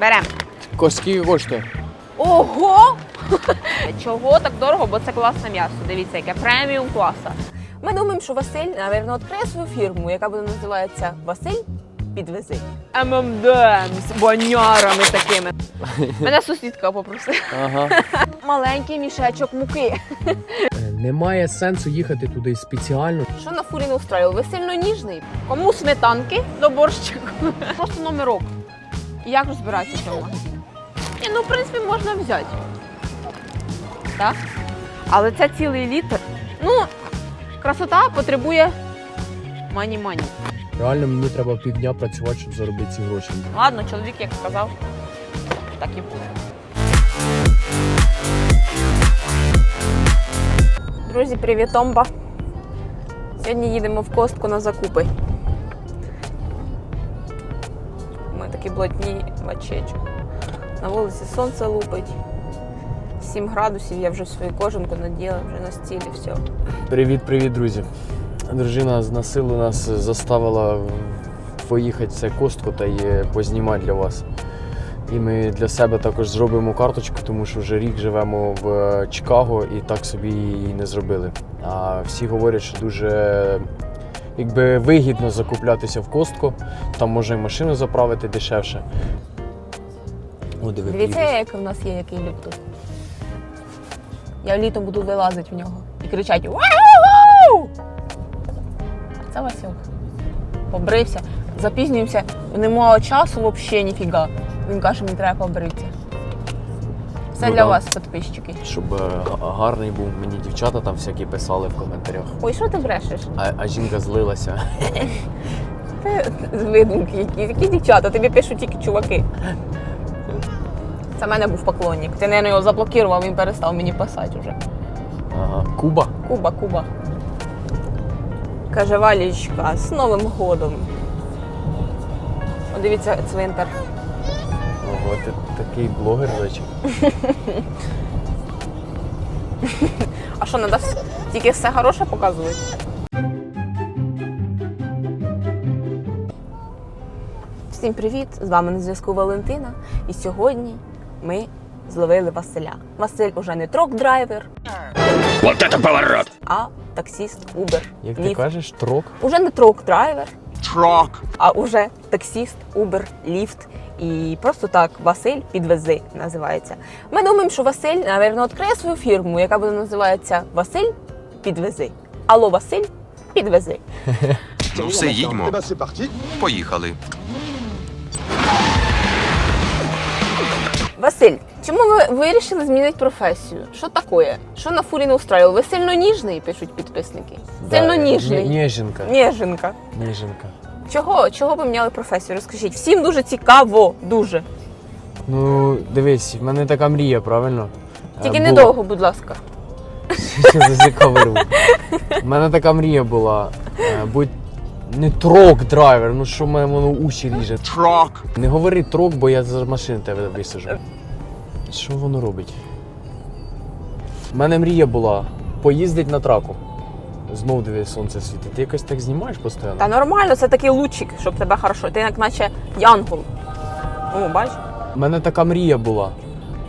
Берем. Ко- Скільки коштує? Ого! Чого так дорого? Бо це класне м'ясо. Дивіться, яке преміум класа. Ми думаємо, що Василь, напевно, відкриє свою фірму, яка буде називатися Василь підвези. ММДМ з банярами такими. Мене сусідка попросила. Ага. Маленький мішечок муки. Немає сенсу їхати туди спеціально. Що на фурі не устроїв? Ви сильно ніжний. Кому сметанки до борщику? Просто номерок. І як розбиратися в цьому? Ні, ну в принципі можна взяти. Так? Але це цілий літр. Ну, красота потребує мані-мані. Реально мені треба півдня працювати, щоб заробити ці гроші. Ладно, чоловік як сказав, так і буде. Друзі, привіт, Омба. Сьогодні їдемо в костку на закупи. Ми такі блатні бачечок. На вулиці сонце лупить. 7 градусів, я вже свою кожанку наділа, вже на стілі все. Привіт, привіт, друзі. Дружина насилу нас заставила поїхати це костку та й познімати для вас. І ми для себе також зробимо карточку, тому що вже рік живемо в Чикаго і так собі її не зробили. А всі говорять, що дуже якби, вигідно закуплятися в костку, там можна і машину заправити дешевше. О, диви, Дивіться, як в нас є який люптус. Я літом буду вилазити в нього і кричати Вау! А це Васюк. Побрився, запізнюємося, немає часу взагалі ніфіга. Він каже, мені треба побритися. Це Ну для да. вас, підписчики. Щоб е, гарний був, мені дівчата там всякі писали в коментарях. Ой, що ти брешеш? А, а жінка злилася. Ти з видумки які. Які дівчата, тобі пишуть тільки чуваки. Це в мене був поклонник. Ти, мабуть, його заблокував, він перестав мені писати вже. Ага. Куба? Куба, Куба. Каже Валічка, з Новим годом. О, дивіться, цвинтар. Ого, ти такий блогер, до речі. А що, треба тільки все хороше показувати? Всім привіт! З вами на зв'язку Валентина. І сьогодні ми зловили Василя. Василь уже не трок-драйвер, Вот это поворот! а таксіст Uber. Як ти Lyft. кажеш, трок? Уже не трок-драйвер, Трок! а уже таксіст, Uber, ліфт. І просто так Василь підвези називається. Ми думаємо, що Василь, напевно, відкриє свою фірму, яка буде називатися Василь підвези. Алло, Василь, підвези. Ну все, їдьмо. Поїхали. Василь, чому ви вирішили змінити професію? Що таке? Що на фурі не устроїв? Ви сильно ніжний, пишуть підписники. Сильно ніжний. Ніженка. Ніженка. Ніженка. Чого? Чого ви міняли професію? Розкажіть. Всім дуже цікаво, дуже. Ну, дивись, в мене така мрія, правильно? Тільки Е, недовго, будь ласка. була. За вирву. У мене така мрія була. е, Будь не трок драйвер, ну що мене воно уші ріже. Трок! Не говори трок, бо я за машини тебе висажу. Що воно робить? У мене мрія була поїздити на траку. Знов диви, сонце світить. Ти якось так знімаєш постійно? Та нормально, це такий лучик, щоб тебе хорошо. Ти як наче янгол. О, бач? У мене така мрія була.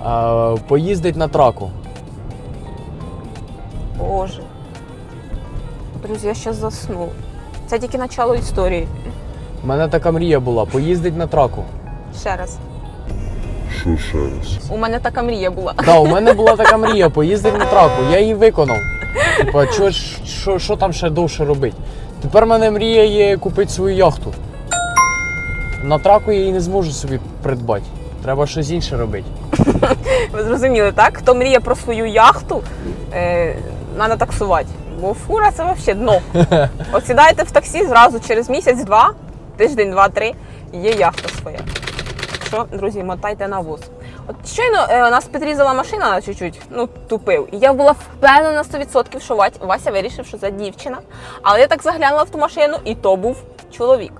А, поїздить на траку. Боже. Друзі, я зараз засну. Це тільки начало історії. У мене така мрія була поїздить на траку. Ще раз. У мене така мрія була. Так, у мене була така мрія поїздити на траку. Я її виконав. Типа, що, що, що там ще довше робити? Тепер в мене мрія є купити свою яхту. На траку я її не зможу собі придбати. Треба щось інше робити. Ви зрозуміли, так? Хто мріє про свою яхту, е, треба таксувати. Бо фура це взагалі дно. От сідаєте в таксі зразу через місяць-два, тиждень, два-три, і є яхта своя. Що, друзі, мотайте на вуз. От щойно е, нас підрізала машина чуть-чуть, ну тупив. І я була впевнена на 100%, що Вася вирішив, що це дівчина. Але я так заглянула в ту машину, і то був чоловік.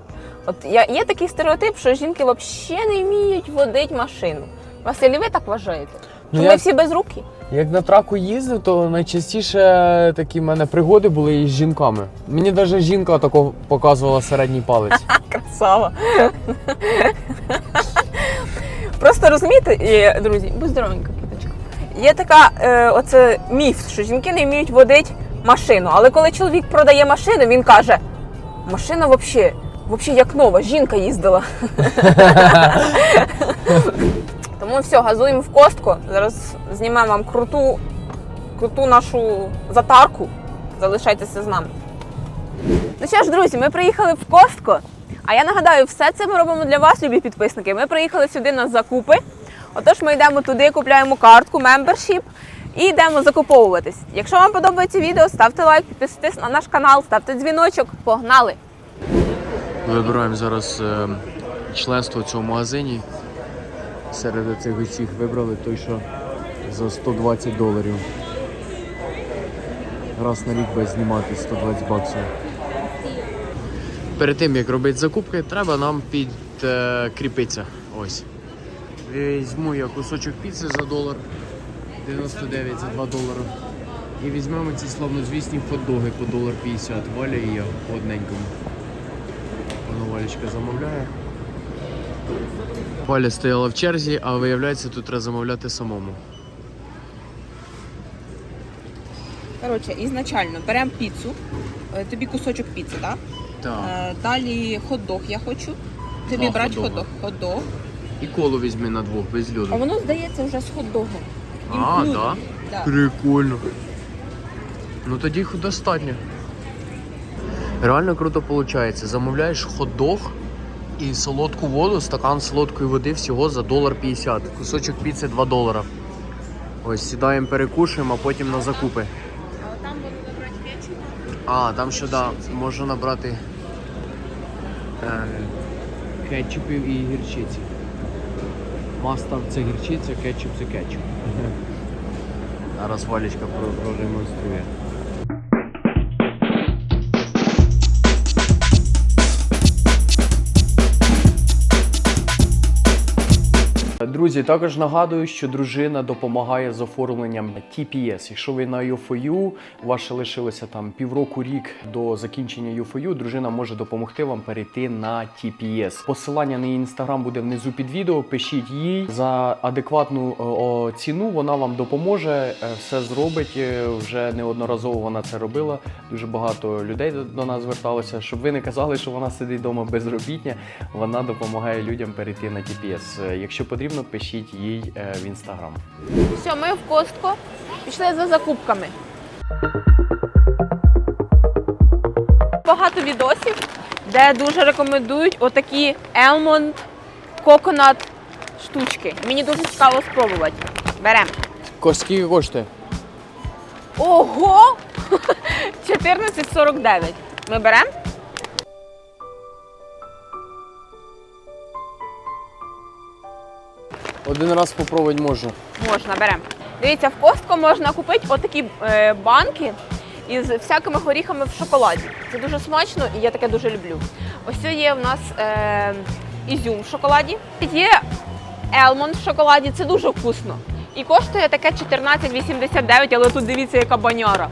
От я, є такий стереотип, що жінки взагалі не вміють водити машину. Василь, і ви так вважаєте? Ну, ми всі без руки? Як на траку їздив, то найчастіше такі в мене пригоди були із жінками. Мені навіть жінка тако показувала середній палець. Красава. розумієте, і, друзі, будь здоровенька, квіточка. Є така е, оце міф, що жінки не вміють водити машину. Але коли чоловік продає машину, він каже: машина взагалі, взагалі як нова, жінка їздила. Тому все, газуємо в костку. Зараз знімемо вам круту, круту нашу затарку. Залишайтеся з нами. Ну що ж, друзі, ми приїхали в Костко. А я нагадаю, все це ми робимо для вас, любі підписники. Ми приїхали сюди на закупи. Отож, ми йдемо туди, купляємо картку, мембершіп і йдемо закуповуватись. Якщо вам подобається відео, ставте лайк, підписуйтесь на наш канал, ставте дзвіночок. Погнали! Вибираємо зараз е, членство в цьому магазині. Серед цих усіх вибрали той, що за 120 доларів. Раз на рік без знімати 120 баксів. Перед тим як робити закупки, треба нам підкріпитися. Ось. Візьму я кусочок піци за долар 99 за 2 долари. І візьмемо ці славнозвісні хот-доги по долар 50. Валя і я по одненькому. Пана Валечка замовляє. Валя стояла в черзі, а виявляється, тут треба замовляти самому. Коротше, ізначально беремо піцу, е, тобі кусочок піци, так? Так. Е, Далі хот-дог я хочу. Тобі Два брати хот-дог. Хот-дог. І коло візьми на двох без А воно здається вже з хот-догом. А, Included. да? Да. Прикольно. Ну тоді їх достатньо. Реально круто виходить. Замовляєш хот-дог і солодку воду, стакан солодкої води всього за долар 50. Кусочок піци 2 долара. Ось сідаємо, перекушуємо, а потім на закупи. А там можна набрати печиво. А, там ще да, можна набрати кетчупів і гірчиці. Мастав це гірчиця, кетчуп це кетчуп. Зараз Валічка про- продемонструє. Друзі, також нагадую, що дружина допомагає з оформленням TPS. Якщо ви на UFOU, ще лишилося там півроку рік до закінчення UFOU, дружина може допомогти вам перейти на TPS. Посилання на її інстаграм буде внизу під відео. Пишіть їй за адекватну о, о, ціну. Вона вам допоможе, е, все зробить. Е, Вже неодноразово вона це робила. Дуже багато людей до- нас зверталося. Щоб ви не казали, що вона сидить вдома безробітня. Вона допомагає людям перейти на TPS. Е, Якщо потрібно, пишіть їй е, в інстаграм. Все, ми в Костко пішли за закупками. Багато відосів, де дуже рекомендують отакі Elmond Coconut штучки. Мені дуже цікаво спробувати. Беремо. Скільки коштує? Ого! 14,49. Ми беремо. Один раз спробувати можна. Можна, беремо. Дивіться, в Костко можна купити отакі е, банки із всякими горіхами в шоколаді. Це дуже смачно і я таке дуже люблю. Ось це є в нас е, ізюм в шоколаді. Є елмонд в шоколаді, це дуже вкусно. І коштує таке 14,89, але тут дивіться, яка баняра.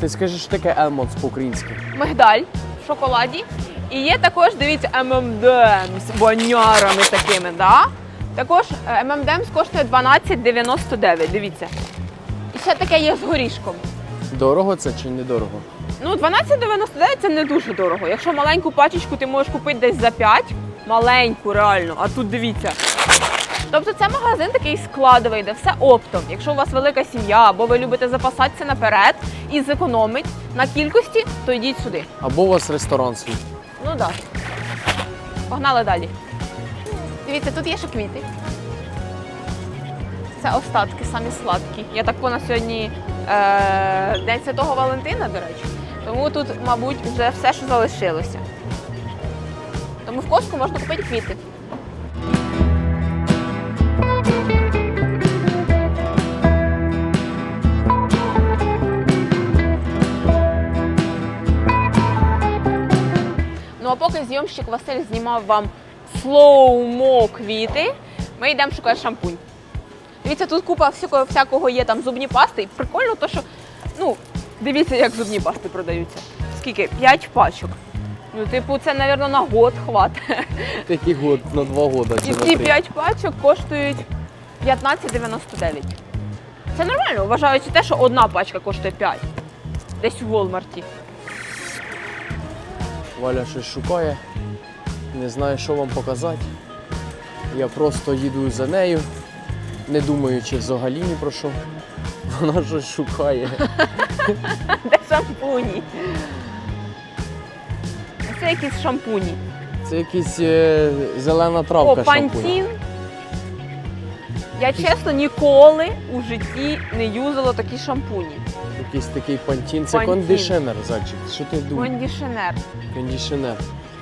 Ти скажеш, що таке Елмонс по-українськи? Мигдаль в шоколаді. І є також, дивіться, ММДМ з банярами такими, да? Також е, ММДМ коштує 12,99, дивіться. І ще таке є з горішком. Дорого це чи недорого? Ну, 12,99 це не дуже дорого. Якщо маленьку пачечку ти можеш купити десь за 5, маленьку реально, а тут дивіться. Тобто це магазин такий складовий, де все оптом. Якщо у вас велика сім'я або ви любите запасатися наперед і зекономити на кількості, то йдіть сюди. Або у вас ресторан свій. Ну так. Да. Погнали далі. Дивіться, тут є ще квіти. Це остатки, самі сладкі. Я так поняла, сьогодні е, День Святого Валентина, до речі. Тому тут, мабуть, вже все, що залишилося. Тому в коску можна купити квіти. Ну а поки зйомщик Василь знімав вам слоумо квіти, ми йдемо шукати шампунь. Дивіться, тут купа всякого, всякого є там зубні пасти. І прикольно, то що ну, дивіться, як зубні пасти продаються. Скільки? 5 пачок. Ну, типу, це, мабуть, на год хватить. Такий год на два года. І ці. 5 пачок коштують 15,99. Це нормально, вважаючи те, що одна пачка коштує 5. Десь у Волмарті. Валя щось шукає. Не знає, що вам показати. Я просто їду за нею, не думаючи взагалі ні про що. Вона щось шукає. Де шампуні? Це якісь шампуні. Це якась е, зелена травка О, шампунь. пантін. Я чесно ніколи у житті не юзала такі шампуні. Якийсь такий пантін. Це Пантін. кондишенер, зайчик. Що ти думаєш? Кондішенер. Кондишенер.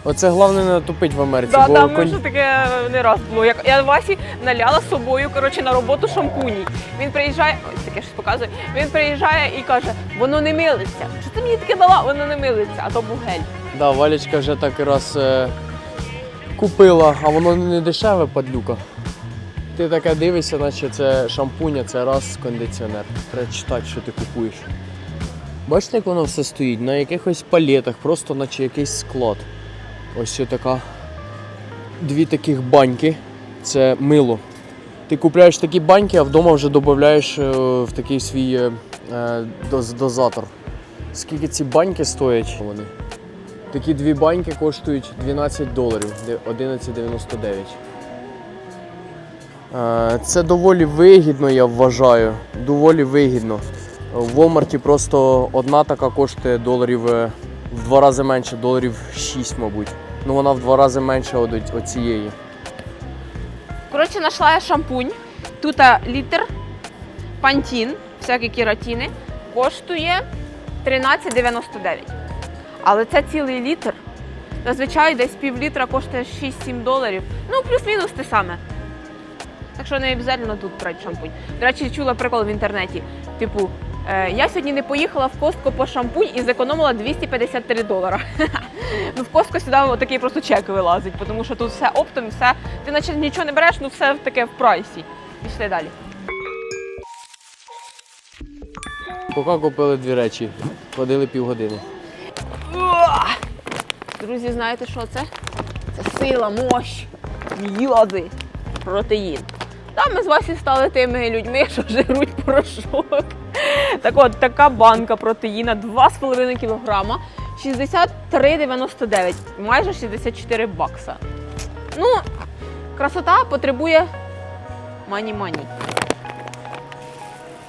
Оце головне не натопить в Америці, Да, бо да, кон- вже таке не раз було. Як я Васі наляла з собою коротше, на роботу шампуні. Він приїжджає, ось таке щось показує. Він приїжджає і каже, воно не милиться. Що ти мені таке дала? Воно не милиться, а то був гель. Да, Валечка вже так раз е, купила, а воно не дешеве, падлюка. Ти таке дивишся, наче це шампунь, а це раз кондиціонер. Треба читати, що ти купуєш. Бачите, як воно все стоїть? На якихось палетах, просто наче якийсь склад. Ось така. Дві таких баньки. Це мило. Ти купляєш такі баньки, а вдома вже додаєш е, в такий свій е, е, доз- дозатор. Скільки ці баньки стоять? Вони? Такі дві баньки коштують 12 доларів, 11,99. Е, Це доволі вигідно, я вважаю. Доволі вигідно. В Walmart просто одна така коштує доларів е, в два рази менше, доларів 6, мабуть. Ну вона в два рази менша від оцієї. Коротше, знайшла я шампунь. Тут літр пантін, всякі кератини, коштує 13,99. Але це цілий літр. Зазвичай десь пів літра коштує 6-7 доларів. Ну, плюс-мінус те саме. Так що не обов'язково тут брати шампунь. До речі, чула прикол в інтернеті. Типу, е, я сьогодні не поїхала в Костко по шампунь і зекономила 253 долара. Ну, в Костко сюди такий просто чек вилазить, тому що тут все оптом, все. Ти наче нічого не береш, ну все таке в прайсі. Пішли далі. Поки купили дві речі, ходили півгодини. Друзі, знаєте, що це? Це сила, мощ, йоди, протеїн. Та ми з Васі стали тими людьми, що жируть порошок. Так от, така банка протеїна 2,5 кг, 63,99, майже 64 бакса. Ну, красота потребує мані-мані.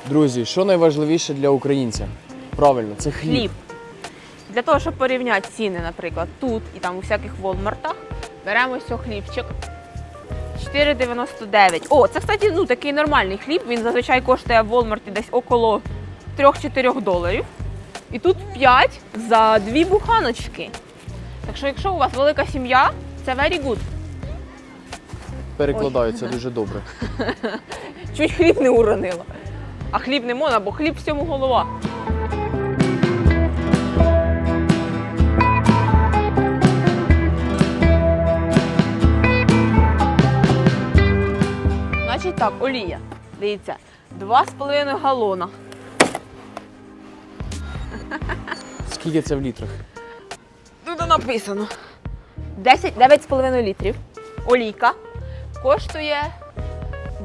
Друзі, що найважливіше для українця? Правильно, це хліб. хліб. Для того, щоб порівняти ціни, наприклад, тут і там у всяких волмартах, беремо ось хлібчик. 4,99. О, це, кстати, ну, такий нормальний хліб. Він зазвичай коштує в Walmart десь около 3-4 доларів. І тут 5 за дві буханочки. Так що, якщо у вас велика сім'я, це very good. Перекладаються дуже добре. Чуть хліб не уронила. А хліб не можна, бо хліб всьому голова. Так, олія. Дивіться, 2,5 галона. Скільки це в літрах? Тут написано. 10, 9,5 літрів. Олійка коштує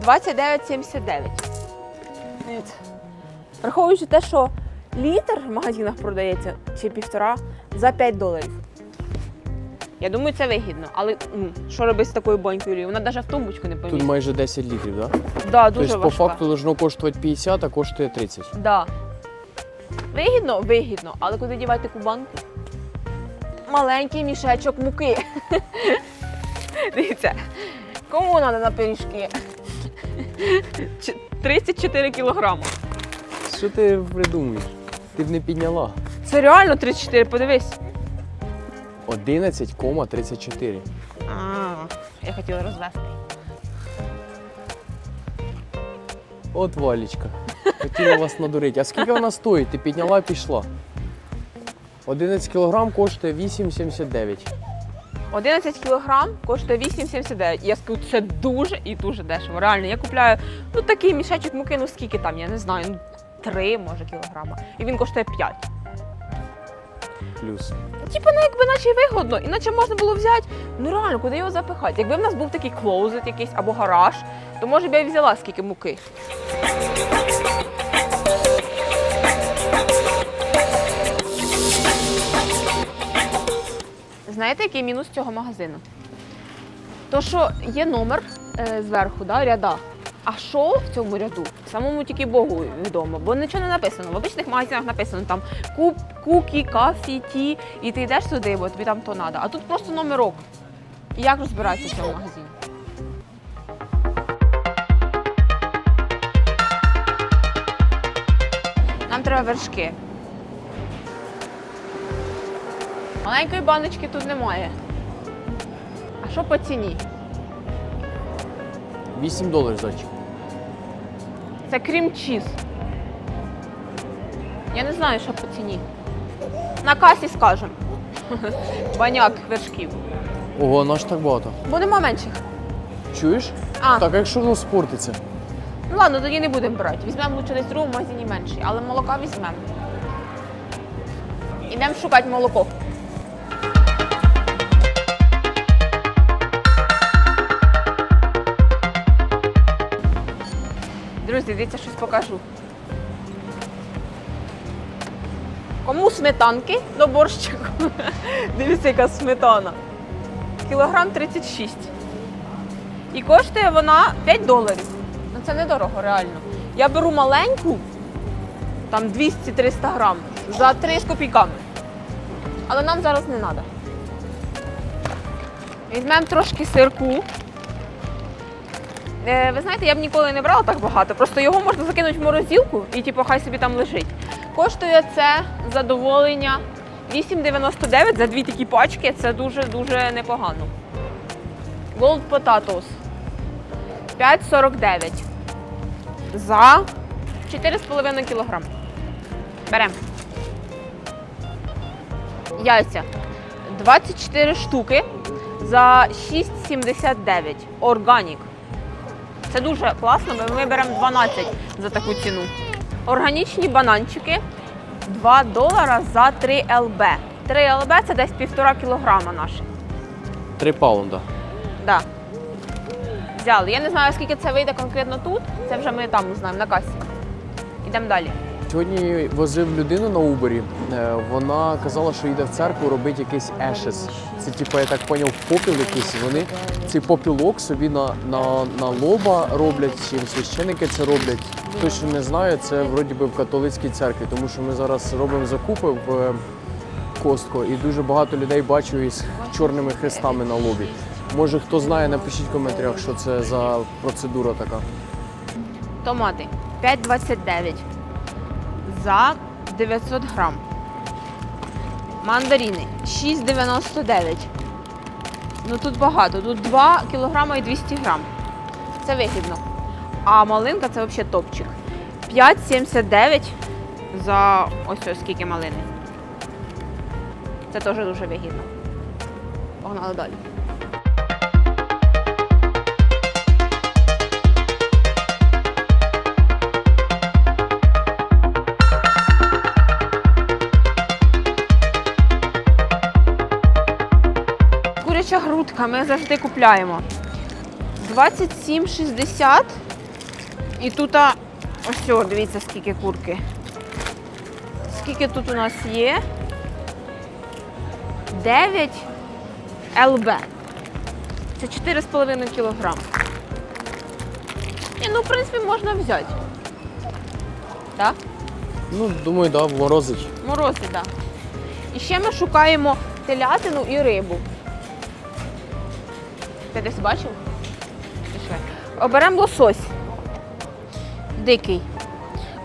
29,79. Дивіться. Враховуючи те, що літр в магазинах продається чи півтора за 5 доларів. Я думаю, це вигідно. Але м, що робити з такою банькою олії? Вона навіть в тумбочку не Тут майже 10 літрів, так? Да? Да, дуже тобто, по важка. факту должно коштувати 50, а коштує 30. Да. Вигідно, вигідно, але куди дівати таку банку? Маленький мішечок муки. Дивіться, кому треба на пиріжки? Ч- 34 кілограми. Що ти придумуєш? Ти б не підняла. Це реально 34, подивись. 11,34. А, я хотіла розвести. От Валічка. Хотіла вас надурити. А скільки вона стоїть? Ти підняла і пішла. 11 кг коштує 8,79. 11 кілограм коштує 8,79. Я скажу, це дуже і дуже дешево. Реально, я купляю ну такий мішечок муки, ну скільки там, я не знаю, ну 3 може кілограма. І він коштує 5. Плюс. Типа, ну якби наче й вигодно, іначе можна було взяти. Ну реально, куди його запихати? Якби в нас був такий клоузет якийсь або гараж, то може б я й взяла скільки муки. Знаєте, який мінус цього магазину? То, що є номер е, зверху, да, ряда. А що в цьому ряду? Самому тільки Богу відомо, бо нічого не написано. В обичних магазинах написано там куп, кукі, кафі, ті, і ти йдеш туди, бо тобі там то треба. А тут просто номерок. І як розбиратися в цьому магазині? Нам треба вершки. Маленької баночки тут немає. А що по ціні? 8 доларів, зайчик. Це крім чіз. Я не знаю, що по ціні. На касі скажемо. Баняк вершків. Ого, наш так багато. Бо нема менших. Чуєш? А, Так, а якщо воно спортиться? ну ладно, тоді не будемо брати. Візьмемо лучше десь другому магазині менший, але молока візьмемо. Ідемо шукати молоко. Друзі, дивіться, щось покажу. Кому сметанки до борщику? Дивіться, яка сметана. Кілограм 36. І коштує вона 5 доларів. Ну це недорого, реально. Я беру маленьку, там 200-300 грам, за 3 з копійками. Але нам зараз не треба. Візьмемо трошки сирку. Е, ви знаєте, я б ніколи не брала так багато. Просто його можна закинути в морозилку і типу, хай собі там лежить. Коштує це задоволення 8,99 за дві такі пачки. Це дуже-дуже непогано. Gold Potatoes 5,49 за 4,5 кг. Беремо. Яйця 24 штуки за 6,79. Органік. Це дуже класно, ми беремо 12 за таку ціну. Органічні бананчики 2 долара за 3 ЛБ. 3 ЛБ це десь півтора кілограма наші. 3 паунда. Да. Взяли. Я не знаю, скільки це вийде конкретно тут. Це вже ми там узнаємо на касі. Ідемо далі. Сьогодні возив людину на Убері. Е, Вона казала, що йде в церкву робити якийсь ешес. Це, типу, я так поняв, попіл якийсь. Вони цей попілок собі на, на, на лоба роблять, чи священники це роблять. Хто що не знає, це вроді би в католицькій церкві, тому що ми зараз робимо закупи в е, Костко, і дуже багато людей бачу із чорними хрестами на лобі. Може, хто знає, напишіть в коментарях, що це за процедура така. Томати 5,29 за 900 грам. Мандарини 6,99. Ну тут багато. Тут 2 кілограма і 200 грам. Це вигідно. А малинка це взагалі топчик. 5,79 за ось ось скільки малини. Це теж дуже вигідно. Погнали далі. Куряча грудка ми завжди купляємо. 27,60. І тут ось, о, дивіться, скільки курки. Скільки тут у нас є? 9 ЛБ. Це 4,5 кілограм. Ні, ну, в принципі, можна взяти. Так? Ну, думаю, да, морозить. Морози, так. Да. І ще ми шукаємо телятину і рибу. Ти десь бачив? Пішли. Оберемо лосось. Дикий.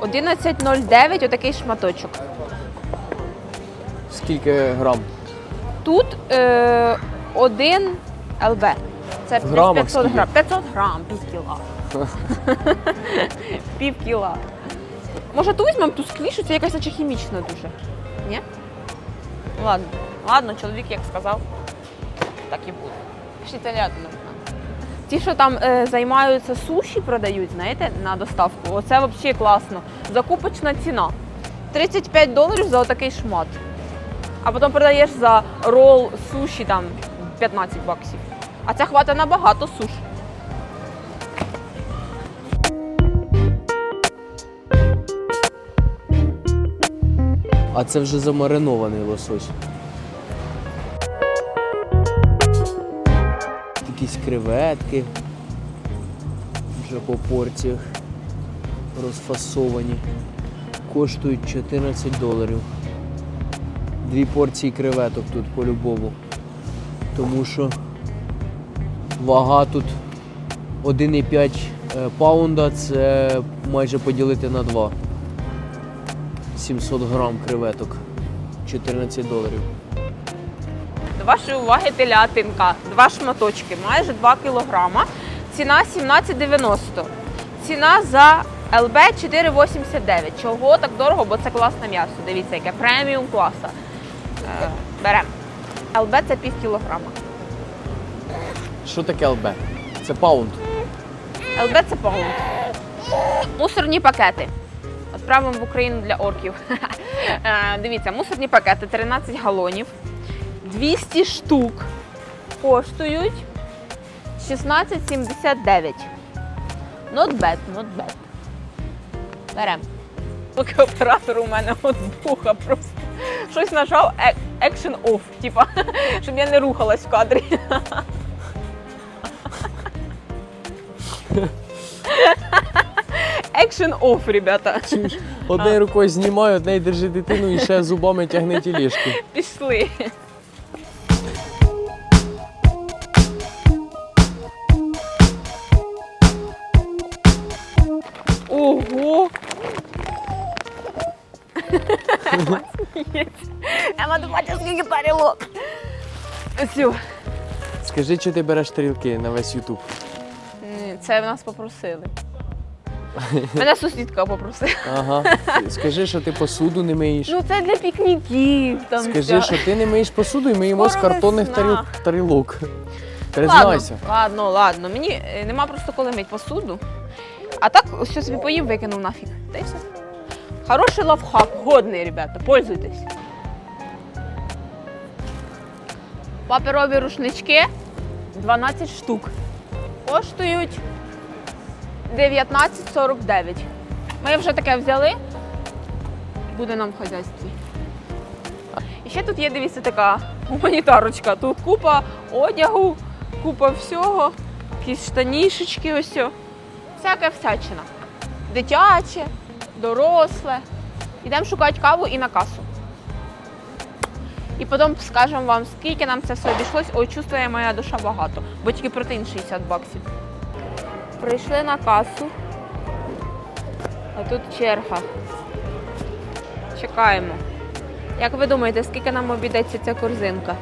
11,09 отакий шматочок. Скільки грам? Тут е, 1 ЛБ. Це В грамах 500 скільки? грам. 500 грам, пів кіла. пів кіла. Може, ту візьмемо ту склішу, це якась наче хімічна дуже. Ні? Ладно. Ладно, чоловік як сказав, так і буде. Телятину. візьмемо. Ті, що там е, займаються суші, продають, знаєте, на доставку. Оце взагалі класно. Закупочна ціна. 35 доларів за отакий шмат. а потім продаєш за рол суші там 15 баксів. А це хватить на багато суш. А це вже замаринований лосось. Якісь креветки. Вже по порціях розфасовані. Коштують 14 доларів. Дві порції креветок тут по-любому. Тому що вага тут 1,5 е, паунда це майже поділити на 2. 700 грам креветок. 14 доларів. До вашої уваги телятинка. Два шматочки, майже 2 кілограма. Ціна 17,90. Ціна за ЛБ 4,89. Чого так дорого? Бо це класне м'ясо. Дивіться, яке преміум класа. Е, беремо. ЛБ це пів кілограма. Що таке ЛБ? Це паунд. ЛБ це паунд. Мусорні пакети. Відправимо в Україну для орків. Е, Дивіться, мусорні пакети 13 галонів. 200 штук коштують 16,79. Not bad, not bad. Берем. Поки оператор у мене от буха просто. Щось нажав е- action off, типа, щоб я не рухалась в кадрі. Action off, ребята. Однією рукою знімаю, однією держи дитину і ще зубами тягне тілішку. Пішли. Скільки тарілок. Все. Скажи, чи ти береш тарілки на весь Ютуб? Ні, Це в нас попросили. Мене сусідка попросила. Ага. Скажи, що ти посуду не миєш. Ну це для пікніків. Там Скажи, що ти не миєш посуду і ми їмо з Скоро картонних весна. таріл... тарілок. Признайся. Ладно, ладно, ладно. Мені е, нема просто коли мить посуду. А так все собі поїв, викинув нафіг. Та й все. Хороший лавхак, годний, ребята, пользуйтесь. Паперові рушнички 12 штук. Коштують 19,49. Ми вже таке взяли. Буде нам в хазяйстві. І ще тут є, дивіться, така гуманітарочка. Тут купа одягу, купа всього, якісь штанішечки, ось. Всяка всячина. Дитяче, доросле. Йдемо шукати каву і на касу. І потім скажемо вам, скільки нам це все обійшлось. Ой, чувствує моя душа багато, бо тільки протеїн 60 баксів. Прийшли на касу. А тут черга. Чекаємо. Як ви думаєте, скільки нам обійдеться ця корзинка?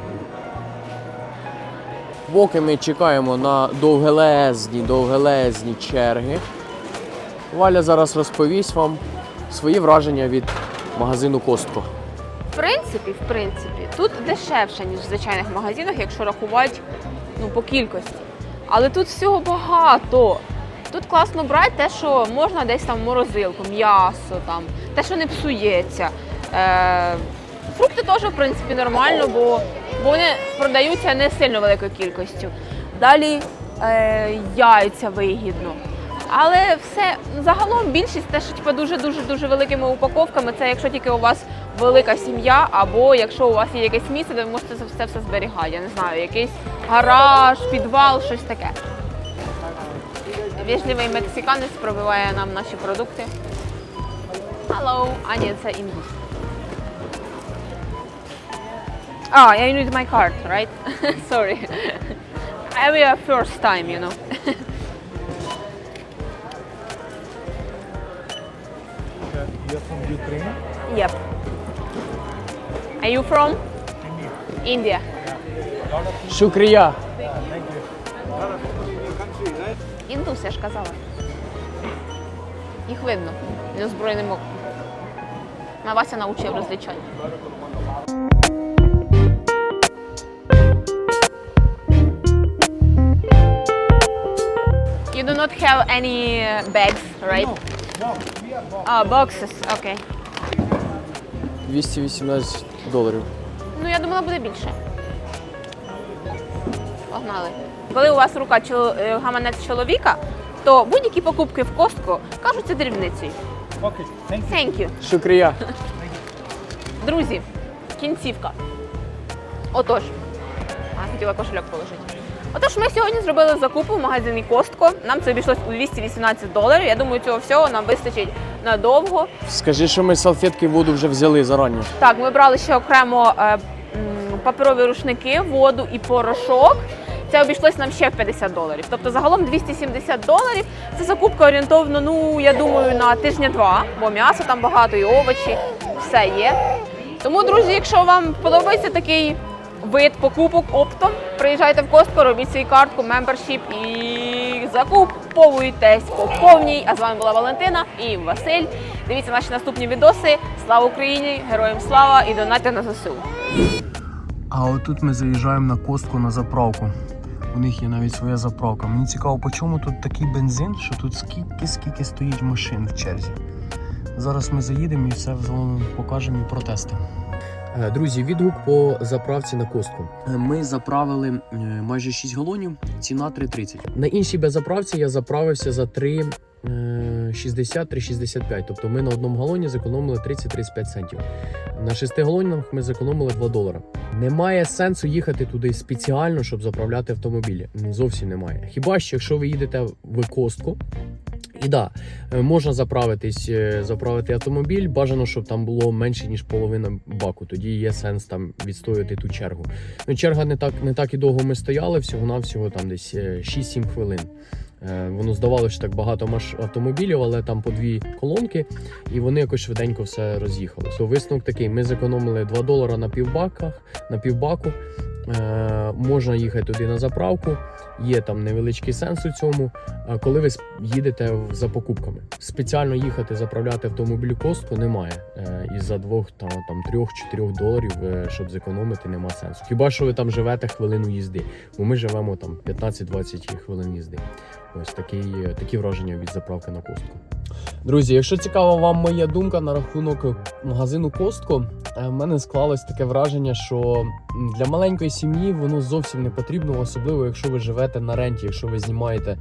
Поки ми чекаємо на довгелезні, довгелезні черги, Валя зараз розповість вам свої враження від магазину Костко. В принципі, в принципі, тут дешевше, ніж в звичайних магазинах, якщо рахувати ну, по кількості. Але тут всього багато. Тут класно брати те, що можна десь там морозилку, м'ясо, там, те, що не псується. Е, фрукти теж, в принципі, нормально, бо, бо вони продаються не сильно великою кількістю. Далі е, яйця вигідно. Але все загалом більшість те, що типу, дуже дуже дуже великими упаковками, це якщо тільки у вас велика сім'я, або якщо у вас є якесь місце, де ви можете це все, все зберігати. Я не знаю, якийсь гараж, підвал, щось таке. Вежливий мексиканець пробиває нам наші продукти. Hello. А, ні, це індус. Ah, I need my card, right? Sorry. I will first time, you know. You're from Ukraine? Yep. Are you from? India. Шукрія! Індус, я ж казала. Їх видно. Він озброєним оком. На Вася навчив розлічати. You do not have any uh, bags, right? No, we are box. Ah, boxes, okay. 218 доларів. Ну, я думала, буде більше. Погнали. Коли у вас рука чоло- е, гаманець чоловіка, то будь-які покупки в костку кажуться дрібницею. Okay, thank you. Thank you. Шукрія. Друзі, кінцівка. Отож, а хотіла кошельок положити. Отож, ми сьогодні зробили закупу в магазині Костко. Нам це обійшлось у 218 доларів. Я думаю, цього всього нам вистачить надовго. Скажи, що ми салфетки воду вже взяли зарані. Так, ми брали ще окремо е, м, паперові рушники, воду і порошок. Це обійшлось нам ще в 50 доларів. Тобто загалом 270 доларів. Це закупка орієнтовно, ну я думаю, на тижня-два, бо м'ясо там багато і овочі, все є. Тому, друзі, якщо вам подобається такий вид покупок оптом, приїжджайте в Костко, робіть свою картку, мембершіп і закуповуйтесь по повній. А з вами була Валентина і Василь. Дивіться наші наступні відоси. Слава Україні! Героям слава і донайте на ЗСУ. А отут ми заїжджаємо на костку на заправку. У них є навіть своя заправка. Мені цікаво, по чому тут такий бензин, що тут скільки скільки стоїть машин в черзі. Зараз ми заїдемо і все взагалом покажемо і протестимо. Друзі, відгук по заправці на костку. Ми заправили е, майже 6 галонів, ціна 3,30. На іншій беззаправці я заправився за 3. 60-3,65. Тобто ми на одному галоні зекономили 30-35 центів. На 6 галонах ми зекономили 2 долара. Немає сенсу їхати туди спеціально, щоб заправляти автомобілі. Ну, Зовсім немає. Хіба що якщо ви їдете в костку, і да, е, можна заправитись, е, заправити автомобіль. Бажано, щоб там було менше ніж половина баку. Тоді є сенс там відстояти ту чергу. Ну, черга не так не так і довго ми стояли, всього навсього там десь е, 6-7 хвилин. Е, Воно здавалося, так багато маш автомобілів, але там по дві колонки, і вони якось швиденько все роз'їхалося. То висновок такий: ми зекономили 2 долара на півбаках, на півбаку. Е, можна їхати туди на заправку, є там невеличкий сенс у цьому. Коли ви їдете за покупками, спеціально їхати заправляти автомобіль костку немає. Е, Із-за двох там, там трьох-чотирьох доларів, е, щоб зекономити, нема сенсу. Хіба що ви там живете хвилину їзди? Бо ми живемо там 15-20 хвилин їзди. Ось такий, е, такі враження від заправки на костку. Друзі, якщо цікава вам моя думка на рахунок магазину Костко, в мене склалось таке враження, що для маленької сім'ї воно зовсім не потрібно, особливо якщо ви живете на ренті, якщо ви знімаєте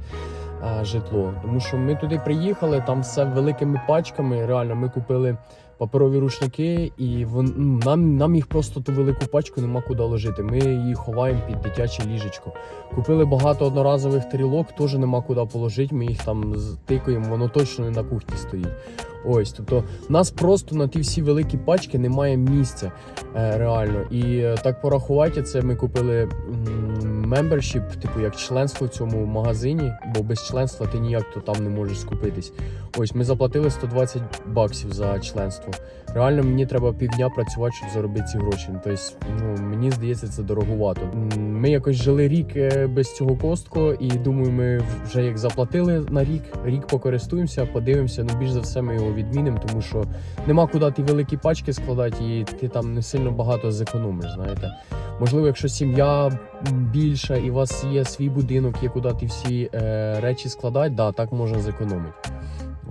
е, житло. Тому що ми туди приїхали, там все великими пачками. Реально, ми купили паперові рушники, і вон, ну, нам, нам їх просто ту велику пачку нема куди ложити. Ми її ховаємо під дитяче ліжечко. Купили багато одноразових тарілок, теж нема куди положити. Ми їх там тикаємо, воно точно не на кухні стоїть. Ось, тобто, у нас просто на ті всі великі пачки немає місця е, реально. І е, так порахувати, це ми купили мембершіп, типу як членство в цьому магазині, бо без членства ти ніяк то там не можеш скупитись. Ось ми заплатили 120 баксів за членство. Реально мені треба півдня працювати, щоб заробити ці гроші. Тобто, ну мені здається, це дорогувато. Ми якось жили рік е, без цього костку, і думаю, ми вже як заплатили на рік, рік покористуємося, подивимося. Ну більш за все, ми його відмінимо, тому що нема куди ті великі пачки складати, і ти там не сильно багато зекономиш. Знаєте, можливо, якщо сім'я більша і у вас є свій будинок, є куди ті всі е, речі складати, да, так можна зекономити.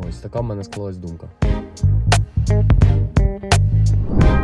Ось така в мене склалась думка. Thank you.